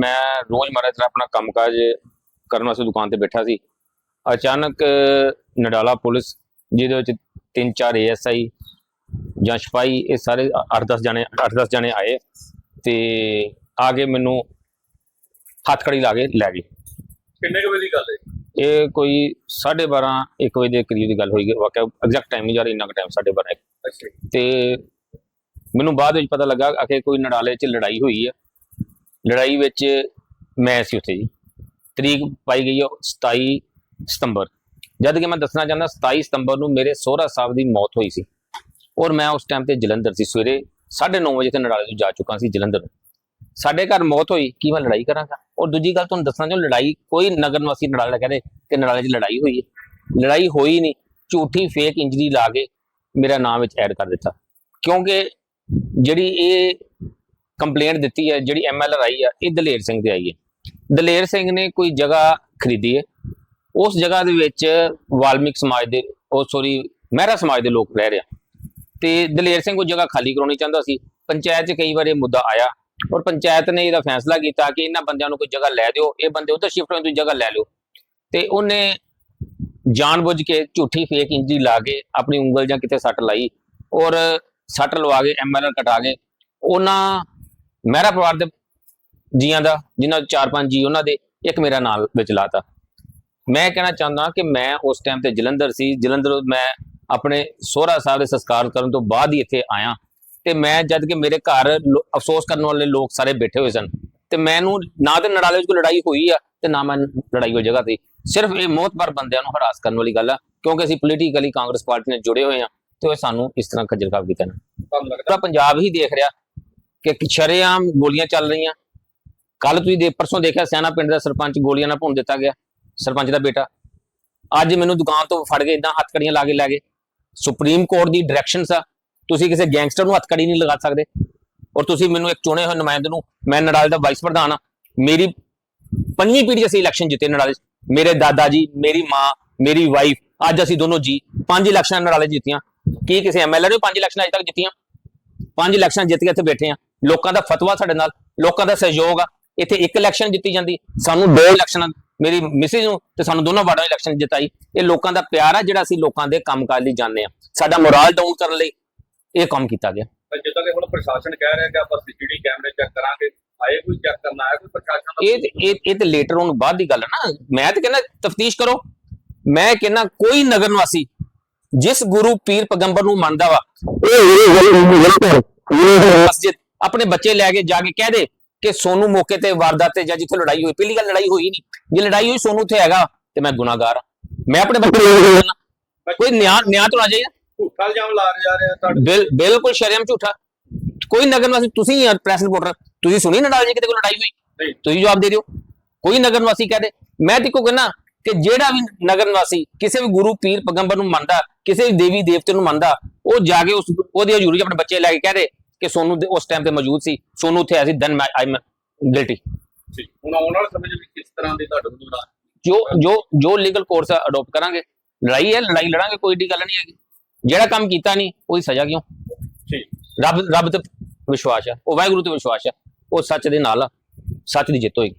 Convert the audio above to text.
ਮੈਂ ਰੋਜ਼ਮਰਰਾ ਦਾ ਆਪਣਾ ਕੰਮਕਾਜ ਕਰਨ ਵਾਸਤੇ ਦੁਕਾਨ ਤੇ ਬੈਠਾ ਸੀ। ਅਚਾਨਕ ਨਡਾਲਾ ਪੁਲਿਸ ਜਿਹਦੇ ਵਿੱਚ ਤਿੰਨ ਚਾਰ ਏਐਸਆਈ ਜਾਂ ਸਿਪਾਹੀ ਇਹ ਸਾਰੇ 8-10 ਜਣੇ 8-10 ਜਣੇ ਆਏ ਤੇ ਆ ਕੇ ਮੈਨੂੰ ਹੱਥ ਖੜੀ ਲਾ ਕੇ ਲੈ ਗਏ। ਕਿੰਨੇ ਕੁ ਵਜੇ ਦੀ ਗੱਲ ਹੈ? ਇਹ ਕੋਈ 12:30 1 ਵਜੇ ਦੇ ਕਰੀਬ ਦੀ ਗੱਲ ਹੋਈ। ਵਾਕਿਆ ਐਗਜ਼ੈਕਟ ਟਾਈਮ ਨਹੀਂ ਯਾਰ ਇੰਨਾ ਕੁ ਟਾਈਮ 12:30 ਅੱਛਾ ਤੇ ਮੈਨੂੰ ਬਾਅਦ ਵਿੱਚ ਪਤਾ ਲੱਗਾ ਕਿ ਕੋਈ ਨਡਾਲੇ 'ਚ ਲੜਾਈ ਹੋਈ ਹੈ ਲੜਾਈ ਵਿੱਚ ਮੈਂ ਸੀ ਉੱਥੇ ਜੀ। ਤਰੀਕ ਪਾਈ ਗਈ ਹੈ 27 ਸਤੰਬਰ। ਜਦ ਕਿ ਮੈਂ ਦੱਸਣਾ ਚਾਹੁੰਦਾ 27 ਸਤੰਬਰ ਨੂੰ ਮੇਰੇ ਸੋਹਰਾ ਸਾਹਿਬ ਦੀ ਮੌਤ ਹੋਈ ਸੀ। ਔਰ ਮੈਂ ਉਸ ਟਾਈਮ ਤੇ ਜਲੰਧਰ ਸੀ। ਸਵੇਰੇ 9:30 ਵਜੇ ਤੇ ਨੜਾਲੇ ਤੋਂ ਜਾ ਚੁੱਕਾ ਸੀ ਜਲੰਧਰ ਸਾਡੇ ਘਰ ਮੌਤ ਹੋਈ, ਕੀ ਮੈਂ ਲੜਾਈ ਕਰਾਂਗਾ? ਔਰ ਦੂਜੀ ਗੱਲ ਤੁਹਾਨੂੰ ਦੱਸਣਾ ਚਾਹੁੰਦਾ, ਲੜਾਈ ਕੋਈ ਨਗਰ ਨਿਵਾਸੀ ਨਡਾਲੇ ਕਹਿੰਦੇ ਕਿ ਨੜਾਲੇ 'ਚ ਲੜਾਈ ਹੋਈ ਹੈ। ਲੜਾਈ ਹੋਈ ਨਹੀਂ। ਝੂਠੀ ਫੇਕ ਇੰਜਰੀ ਲਾ ਕੇ ਮੇਰਾ ਨਾਮ ਵਿੱਚ ਐਡ ਕਰ ਦਿੱਤਾ। ਕਿਉਂਕਿ ਜਿਹੜੀ ਇਹ ਕੰਪਲੇਂਟ ਦਿੱਤੀ ਹੈ, ਜਿਹੜੀ ਐਮਐਲਆਰ ਆਈ ਆ, ਇਹ ਦਲੇਰ ਸਿੰਘ ਤੇ ਆਈ ਹੈ। ਦਲੇਰ ਸਿੰਘ ਨੇ ਕੋਈ ਜਗ੍ਹਾ ਖਰੀਦੀ ਹੈ। ਉਸ ਜਗ੍ਹਾ ਦੇ ਵਿੱਚ ਵਾਲਮੀਕ ਸਮਾਜ ਦੇ, ਉਹ ਸੋਰੀ ਮਹਿਰਾ ਸਮਾਜ ਦੇ ਲੋਕ ਰਹਿ ਰਿਹਾ ਤੇ ਦਲੇਰ ਸਿੰਘ ਉਹ ਜਗ੍ਹਾ ਖਾਲੀ ਕਰਾਉਣੀ ਚਾਹੁੰਦਾ ਸੀ। ਪੰਚਾਇਤ 'ਚ ਕਈ ਵਾਰ ਇਹ ਮੁੱਦਾ ਆਇਆ ਔਰ ਪੰਚਾਇਤ ਨੇ ਇਹਦਾ ਫੈਸਲਾ ਕੀਤਾ ਕਿ ਇਹਨਾਂ ਬੰਦਿਆਂ ਨੂੰ ਕੋਈ ਜਗ੍ਹਾ ਲੈ ਦਿਓ, ਇਹ ਬੰਦੇ ਉੱਧਰ ਸ਼ਿਫਟ ਹੋਣ ਤੁਸੀਂ ਜਗ੍ਹਾ ਲੈ ਲਿਓ। ਤੇ ਉਹਨੇ ਜਾਣਬੁੱਝ ਕੇ ਝੂਠੀ ਫੇਕ ਇੰਜਰੀ ਲਾ ਕੇ ਆਪਣੀ ਉਂਗਲ ਜਾਂ ਕਿਤੇ ਸੱਟ ਲਾਈ ਔਰ ਸੱਟ ਲਵਾ ਕੇ ਐਮਐਲਆਰ ਕਟਾ ਕੇ ਉਹਨਾਂ ਮਹਿਰਾ ਪਰਿਵਾਰ ਦੇ ਜੀਆਂ ਦਾ ਜਿਨ੍ਹਾਂ ਦੇ ਚਾਰ ਪੰਜ ਜੀ ਉਹਨਾਂ ਦੇ ਇੱਕ ਮੇਰਾ ਨਾਲ ਵਿੱਚ ਲਾਤਾ। ਮੈਂ ਕਹਿਣਾ ਚਾਹੁੰਦਾ ਕਿ ਮੈਂ ਉਸ ਟਾਈਮ ਤੇ ਜਲੰਧਰ ਸੀ। ਜਲੰਧਰ ਮੈਂ ਆਪਣੇ ਸਹੁਰਾ ਸਾਹਿਬ ਦੇ ਸੰਸਕਾਰ ਕਰਨ ਤੋਂ ਬਾਅਦ ਹੀ ਇੱਥੇ ਆਇਆ। ਤੇ ਮੈਂ ਜਦ ਕਿ ਮੇਰੇ ਘਰ ਅਫਸੋਸ ਕਰਨ ਵਾਲੇ ਲੋਕ ਸਾਰੇ ਬੈਠੇ ਹੋਏ ਸਨ। ਤੇ ਮੈਨੂੰ ਨਾ ਤੇ ਨੜਾਲੇ ਵਿੱਚ ਕੋਈ ਲੜਾਈ ਹੋਈ ਆ ਤੇ ਨਾ ਮੈਂ ਲੜਾਈ ਹੋਈ ਜਗ੍ਹਾ ਤੇ। ਸਿਰਫ ਇਹ ਮੋਤਬਰ ਬੰਦਿਆਂ ਨੂੰ ਹਰਾਸ ਕਰਨ ਵਾਲੀ ਗੱਲ ਆ ਕਿਉਂਕਿ ਅਸੀਂ ਪੋਲੀਟੀਕਲੀ ਕਾਂਗਰਸ ਪਾਰਟੀ ਨਾਲ ਜੁੜੇ ਹੋਏ ਆ ਤੇ ਉਹ ਸਾਨੂੰ ਇਸ ਤਰ੍ਹਾਂ ਖੱਜਲ ਖਾਬ ਕੀਤਾ ਨਾ। ਪੂਰਾ ਪੰਜਾਬ ਹੀ ਦੇਖ ਰਿਹਾ ਕਿ ਸ਼ਰੇਆਮ ਗੋਲੀਆਂ ਚੱਲ ਰਹੀਆਂ। ਕੱਲ ਤੁਸੀਂ ਦੇ, ਪਰਸੋਂ ਦੇਖਿਆ ਸਿਆਣਾ ਪਿੰਡ ਦਾ ਸਰਪੰਚ ਗੋਲੀਆਂ ਨਾਲ ਭੁੰਨ ਦਿੱਤਾ ਗਿਆ, ਸਰਪੰਚ ਦਾ ਬੇਟਾ। ਅੱਜ ਮੈਨੂੰ ਦੁਕਾਨ ਤੋਂ ਫੜ ਕੇ ਇਦਾਂ ਹੱਥਕੜੀਆਂ ਲਾ ਕੇ ਲੈ ਗਏ। ਸੁਪਰੀਮ ਕੋਰਟ ਦੀ ਡਾਇਰੈਕਸ਼ਨਸ ਆ। ਤੁਸੀਂ ਕਿਸੇ ਗੈਂਗਸਟਰ ਨੂੰ ਹੱਥਕੜੀ ਨਹੀਂ ਲਗਾ ਸਕਦੇ। ਔਰ ਤੁਸੀਂ ਮੈਨੂੰ ਇੱਕ ਚੁਣੇ ਹੋਏ ਨੁਮਾਇੰਦੇ ਨੂੰ, ਮੈਂ ਨਡਾਲ ਦਾ ਵਾਈਸ ਪ੍ਰਧਾਨ ਆ। ਮੇਰੀ ਪੰਜਵੀਂ ਪੀੜ੍ਹੀ ਅਸੀਂ ਇਲੈਕਸ਼ਨ ਜਿੱਤੇ ਨੜਾਲੇ 'ਚ। ਮੇਰੇ ਦਾਦਾ ਜੀ, ਮੇਰੀ ਮਾਂ, ਮੇਰੀ ਵਾਈਫ ਅੱਜ ਅਸੀਂ ਦੋਨੋਂ ਜੀ, ਪੰਜ ਇਲੈਕਸ਼ਨਾਂ ਨੜਾਲੇ ਜਿੱਤੀਆਂ। ਕੀ ਕਿਸੇ ਐਮਐਲਏ ਨੇ ਪੰਜ ਇਲੈਕਸ਼ਨਾਂ ਅਜੇ ਤੱਕ ਜਿੱਤੀਆਂ? ਪੰਜ ਇਲੈਕਸ਼ਨਾਂ ਜਿੱਤ ਕੇ ਇੱਥੇ ਬੈਠੇ ਆ। ਲੋਕਾਂ ਦਾ ਫਤਵਾ ਸਾਡੇ ਨਾਲ ਲੋਕਾਂ ਦਾ ਸਹਿਯੋਗ ਆ ਇੱਥੇ ਇੱਕ ਇਲੈਕਸ਼ਨ ਜਿੱਤੀ ਜਾਂਦੀ ਸਾਨੂੰ ਦੋ ਇਲੈਕਸ਼ਨ ਮੇਰੀ ਮਿਸਿਸ ਨੂੰ ਤੇ ਸਾਨੂੰ ਦੋਨੋਂ ਵਾਰਡਾਂ ਇਲੈਕਸ਼ਨ ਜਿਤਾਈ ਇਹ ਲੋਕਾਂ ਦਾ ਪਿਆਰ ਆ ਜਿਹੜਾ ਅਸੀਂ ਲੋਕਾਂ ਦੇ ਕੰਮਕਾਜ ਲਈ ਜਾਂਦੇ ਆ ਸਾਡਾ ਮੋਰਲ ਡਾਊਨ ਕਰਨ ਲਈ ਇਹ ਕੰਮ ਕੀਤਾ ਗਿਆ ਜਿੱਦਾਂ ਕਿ ਹੁਣ ਪ੍ਰਸ਼ਾਸਨ ਕਹਿ ਰਿਹਾ ਕਿ ਆਪਾਂ ਸੀਸੀਟੀ ਕੈਮਰੇ ਚੈੱਕ ਕਰਾਂਗੇ ਆਏ ਕੋਈ ਚੈੱਕ ਕਰਨ ਆਇਆ ਕੋਈ ਪ੍ਰਸ਼ਾਸਨ ਇਹ ਇਹ ਇਹ ਤੇ ਲੇਟਰ ਹੁਣ ਬਾਅਦ ਦੀ ਗੱਲ ਹੈ ਨਾ ਮੈਂ ਤੇ ਕਹਿੰਦਾ ਤਫਤੀਸ਼ ਕਰੋ ਮੈਂ ਕਹਿੰਦਾ ਕੋਈ ਨਗਰ ਨਿਵਾਸੀ ਜਿਸ ਗੁਰੂ ਪੀਰ ਪੈਗੰਬਰ ਨੂੰ ਮੰਨਦਾ ਵਾ ਮਸਜਿਦ ਆਪਣੇ ਬੱਚੇ ਲੈ ਕੇ ਜਾ ਕੇ ਕਹਿ ਦੇ ਕਿ ਸੋਨੂੰ ਮੌਕੇ ਤੇ ਵਾਰਦਾਤ ਤੇ ਜਾਂ ਜਿੱਥੇ ਲੜਾਈ ਹੋਈ ਪਹਿਲੀ ਗੱਲ ਲੜਾਈ ਹੋਈ ਨਹੀਂ। ਜੇ ਲੜਾਈ ਹੋਈ ਸੋਨੂੰ ਉੱਥੇ ਹੈਗਾ ਤੇ ਮੈਂ ਗੁਨਾਹਗਾਰ ਹਾਂ। ਮੈਂ ਆਪਣੇ ਬੱਚੇ ਕੋਈ ਨਿਆਂ ਨਿਆਂ ਤੋਂ ਨਾ ਜਾਈਏ ਝੂਠਾ ਇਲਜ਼ਾਮ ਲਾ ਰਹੇ ਜਾ ਰਹੇ ਆ ਤੁਹਾਡੇ। ਬਿਲ ਬਿਲਕੁਲ ਸ਼ਰਮ ਝੂਠਾ। ਕੋਈ ਨਗਰ ਨਿਵਾਸੀ ਤੁਸੀਂ ਪ੍ਰੈਸ ਰਿਪੋਰਟਰ ਤੁਸੀਂ ਸੁਣੀ ਨਾ ਨਾਲ ਜੀ ਕਿਤੇ ਕੋਈ ਲੜਾਈ ਹੋਈ? ਨਹੀਂ। ਤੁਸੀਂ ਜਵਾਬ ਦੇ ਦਿਓ। ਕੋਈ ਨਗਰ ਨਿਵਾਸੀ ਕਹਦੇ ਮੈਂ ਤੇ ਕੋ ਕਹਿੰਦਾ ਕਿ ਜਿਹੜਾ ਵੀ ਨਗਰ ਨਿਵਾਸੀ ਕਿਸੇ ਵੀ ਗੁਰੂ ਪੀਰ ਪੈਗੰਬਰ ਨੂੰ ਮੰਨਦਾ ਕਿਸੇ ਵੀ ਦੇਵੀ ਦੇਵਤੇ ਨੂੰ ਮੰਨਦਾ ਉਹ ਜਾ ਕੇ ਉਸ ਉਹਦੀ ਹਜ਼ੂਰੀ 'ਚ ਆਪਣੇ ਬੱਚੇ ਲੈ ਕੇ ਕਹਦੇ ਕਿ ਸੋਨੂੰ ਦੇ- ਉਸ ਟਾਈਮ ਤੇ ਮੌਜੂਦ ਸੀ। ਸੋਨੂੰ ਉੱਥੇ ਆਇਆ ਸੀ ਦੈਨ ਮੈਂ ਆਈ ਐਮ ਗਿਲਟੀ ਠੀਕ। ਹੁਣ ਆਉਣ ਵਾਲੇ ਸਮੇਂ ਵੀ ਕਿਸ ਤਰ੍ਹਾਂ ਦੀ ਤੁਹਾਡੇ ਜਿਹੜਾ ਜੋ ਜੋ ਜੋ ਲੀਗਲ ਕੋਰਸ ਅਡਾਪਟ ਕਰਾਂਗੇ। ਲੜਾਈ ਹੈ ਲੜਾਈ ਲੜਾਂਗੇ ਕੋਈ ਏਡੀ ਗੱਲ ਨਹੀਂ ਹੈਗੀ। ਜਿਹੜਾ ਕੰਮ ਕੀਤਾ ਨਹੀਂ ਉਹਦੀ ਸਜ਼ਾ ਕਿਉਂ? ਠੀਕ। ਰੱਬ ਰੱਬ ਤੇ ਵਿਸ਼ਵਾਸ ਹੈ ਉਹ ਵਾਹਿਗੁਰੂ ਤੇ ਵਿਸ਼ਵਾਸ ਹੈ ਉਹ ਸੱਚ ਦੇ ਨਾਲ ਆ। ਸੱਚ ਦੀ ਜਿੱਤ ਹੋਏਗੀ।